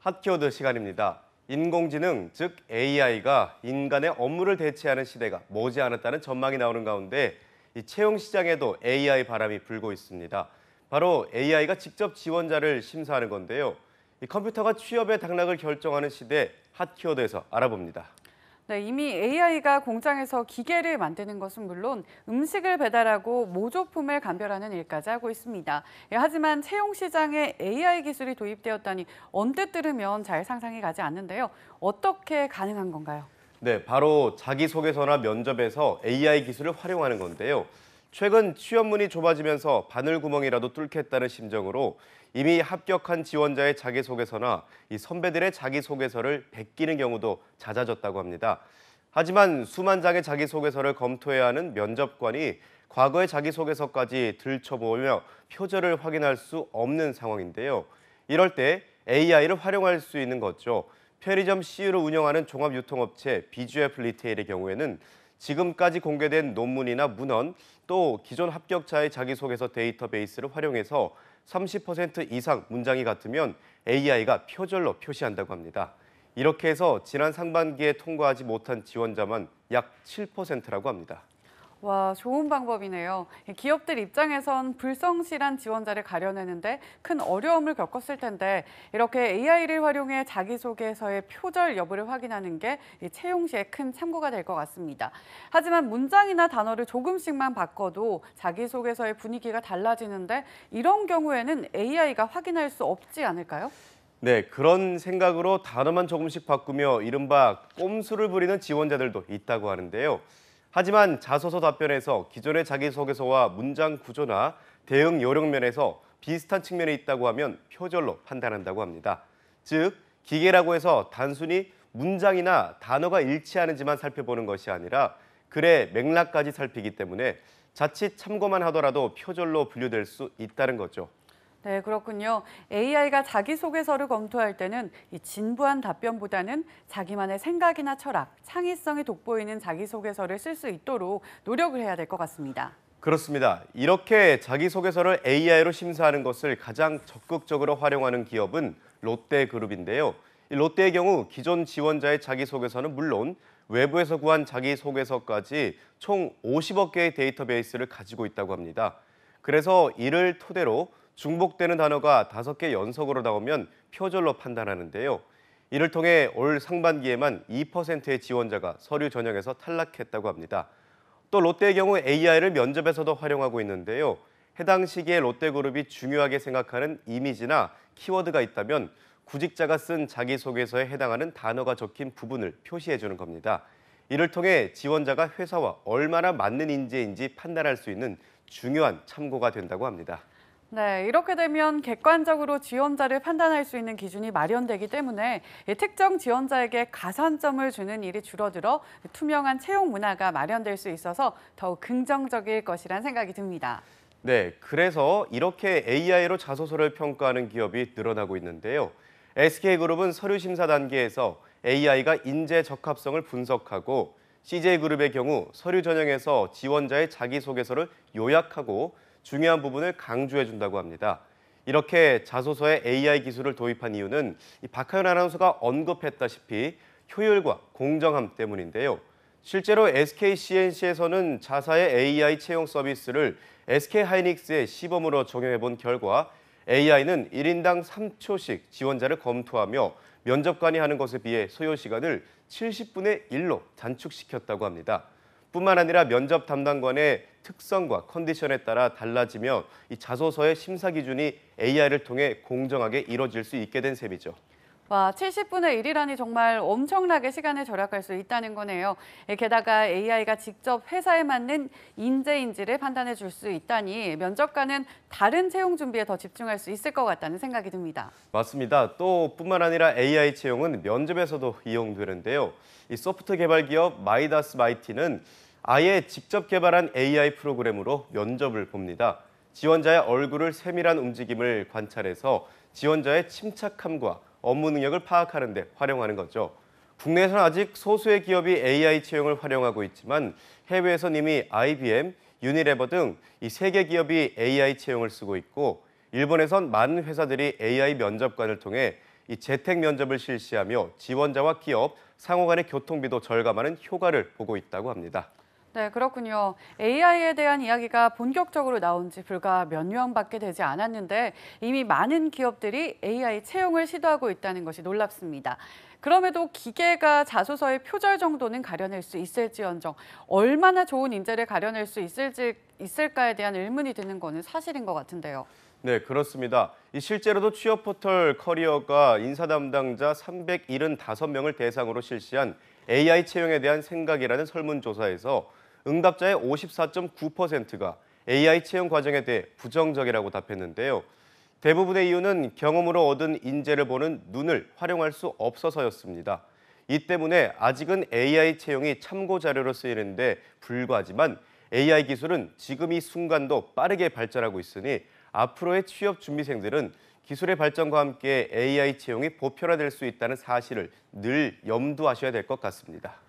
핫키워드 시간입니다. 인공지능, 즉 AI가 인간의 업무를 대체하는 시대가 머지않았다는 전망이 나오는 가운데 이 채용 시장에도 AI 바람이 불고 있습니다. 바로 AI가 직접 지원자를 심사하는 건데요. 이 컴퓨터가 취업의 당락을 결정하는 시대 핫키워드에서 알아봅니다. 네, 이미 AI가 공장에서 기계를 만드는 것은 물론 음식을 배달하고 모조품을 감별하는 일까지 하고 있습니다. 예, 하지만 채용 시장에 AI 기술이 도입되었다니 언뜻 들으면 잘 상상이 가지 않는데요. 어떻게 가능한 건가요? 네, 바로 자기소개서나 면접에서 AI 기술을 활용하는 건데요. 최근 취업문이 좁아지면서 바늘구멍이라도 뚫겠다는 심정으로 이미 합격한 지원자의 자기소개서나 이 선배들의 자기소개서를 베끼는 경우도 잦아졌다고 합니다. 하지만 수만 장의 자기소개서를 검토해야 하는 면접관이 과거의 자기소개서까지 들춰보며 표절을 확인할 수 없는 상황인데요. 이럴 때 AI를 활용할 수 있는 거죠. 편의점 CU를 운영하는 종합유통업체 비주얼 리테일의 경우에는 지금까지 공개된 논문이나 문헌 또 기존 합격자의 자기소개서 데이터베이스를 활용해서 30% 이상 문장이 같으면 AI가 표절로 표시한다고 합니다. 이렇게 해서 지난 상반기에 통과하지 못한 지원자만 약 7%라고 합니다. 와, 좋은 방법이네요. 기업들 입장에선 불성실한 지원자를 가려내는데 큰 어려움을 겪었을 텐데 이렇게 AI를 활용해 자기소개서의 표절 여부를 확인하는 게 채용 시에 큰 참고가 될 것 같습니다. 하지만 문장이나 단어를 조금씩만 바꿔도 자기소개서의 분위기가 달라지는데 이런 경우에는 AI가 확인할 수 없지 않을까요? 네, 그런 생각으로 단어만 조금씩 바꾸며 이른바 꼼수를 부리는 지원자들도 있다고 하는데요. 하지만 자소서 답변에서 기존의 자기소개서와 문장 구조나 대응 요령 면에서 비슷한 측면이 있다고 하면 표절로 판단한다고 합니다. 즉, 기계라고 해서 단순히 문장이나 단어가 일치하는지만 살펴보는 것이 아니라 글의 맥락까지 살피기 때문에 자칫 참고만 하더라도 표절로 분류될 수 있다는 거죠. 네, 그렇군요. AI가 자기소개서를 검토할 때는 이 진부한 답변보다는 자기만의 생각이나 철학, 창의성이 돋보이는 자기소개서를 쓸 수 있도록 노력을 해야 될 것 같습니다. 그렇습니다. 이렇게 자기소개서를 AI로 심사하는 것을 가장 적극적으로 활용하는 기업은 롯데그룹인데요. 롯데의 경우 기존 지원자의 자기소개서는 물론 외부에서 구한 자기소개서까지 총 50억 개의 데이터베이스를 가지고 있다고 합니다. 그래서 이를 토대로 중복되는 단어가 다섯 개 연속으로 나오면 표절로 판단하는데요. 이를 통해 올 상반기에만 2%의 지원자가 서류 전형에서 탈락했다고 합니다. 또 롯데의 경우 AI를 면접에서도 활용하고 있는데요. 해당 시기에 롯데그룹이 중요하게 생각하는 이미지나 키워드가 있다면 구직자가 쓴 자기소개서에 해당하는 단어가 적힌 부분을 표시해 주는 겁니다. 이를 통해 지원자가 회사와 얼마나 맞는 인재인지 판단할 수 있는 중요한 참고가 된다고 합니다. 네, 이렇게 되면 객관적으로 지원자를 판단할 수 있는 기준이 마련되기 때문에 특정 지원자에게 가산점을 주는 일이 줄어들어 투명한 채용 문화가 마련될 수 있어서 더욱 긍정적일 것이란 생각이 듭니다. 네, 그래서 이렇게 AI로 자소서를 평가하는 기업이 늘어나고 있는데요. SK그룹은 서류 심사 단계에서 AI가 인재 적합성을 분석하고 CJ그룹의 경우 서류 전형에서 지원자의 자기소개서를 요약하고 중요한 부분을 강조해 준다고 합니다. 이렇게 자소서에 AI 기술을 도입한 이유는 박하연 아나운서가 언급했다시피 효율과 공정함 때문인데요. 실제로 SK CNC에서는 자사의 AI 채용 서비스를 SK 하이닉스의 시범으로 적용해 본 결과 AI는 1인당 3초씩 지원자를 검토하며 면접관이 하는 것에 비해 소요 시간을 70분의 1로 단축시켰다고 합니다. 뿐만 아니라 면접 담당관의 특성과 컨디션에 따라 달라지며 이 자소서의 심사 기준이 AI를 통해 공정하게 이뤄질 수 있게 된 셈이죠. 와, 70분의 1이라니 정말 엄청나게 시간을 절약할 수 있다는 거네요. 예, 게다가 AI가 직접 회사에 맞는 인재인지를 판단해 줄 수 있다니 면접관은 다른 채용 준비에 더 집중할 수 있을 것 같다는 생각이 듭니다. 맞습니다. 또 뿐만 아니라 AI 채용은 면접에서도 이용되는데요. 이 소프트 개발 기업 마이다스 마이티는 아예 직접 개발한 AI 프로그램으로 면접을 봅니다. 지원자의 얼굴을 세밀한 움직임을 관찰해서 지원자의 침착함과 업무 능력을 파악하는 데 활용하는 거죠. 국내에서는 아직 소수의 기업이 AI 채용을 활용하고 있지만 해외에선 이미 IBM, 유니레버 등 이 세계 기업이 AI 채용을 쓰고 있고 일본에선 많은 회사들이 AI 면접관을 통해 이 재택 면접을 실시하며 지원자와 기업, 상호 간의 교통비도 절감하는 효과를 보고 있다고 합니다. 네, 그렇군요. AI에 대한 이야기가 본격적으로 나온 지 불과 몇 년밖에 되지 않았는데 이미 많은 기업들이 AI 채용을 시도하고 있다는 것이 놀랍습니다. 그럼에도 기계가 자소서의 표절 정도는 가려낼 수 있을지언정 얼마나 좋은 인재를 가려낼 수 있을지 있을까에 대한 의문이 드는 거는 사실인 것 같은데요. 네, 그렇습니다. 이 실제로도 취업 포털 커리어가 인사 담당자 375명을 대상으로 실시한 AI 채용에 대한 생각이라는 설문조사에서 응답자의 54.9%가 AI 채용 과정에 대해 부정적이라고 답했는데요. 대부분의 이유는 경험으로 얻은 인재를 보는 눈을 활용할 수 없어서였습니다. 이 때문에 아직은 AI 채용이 참고 자료로 쓰이는데 불과하지만 AI 기술은 지금 이 순간도 빠르게 발전하고 있으니 앞으로의 취업 준비생들은 기술의 발전과 함께 AI 채용이 보편화될 수 있다는 사실을 늘 염두하셔야 될 것 같습니다.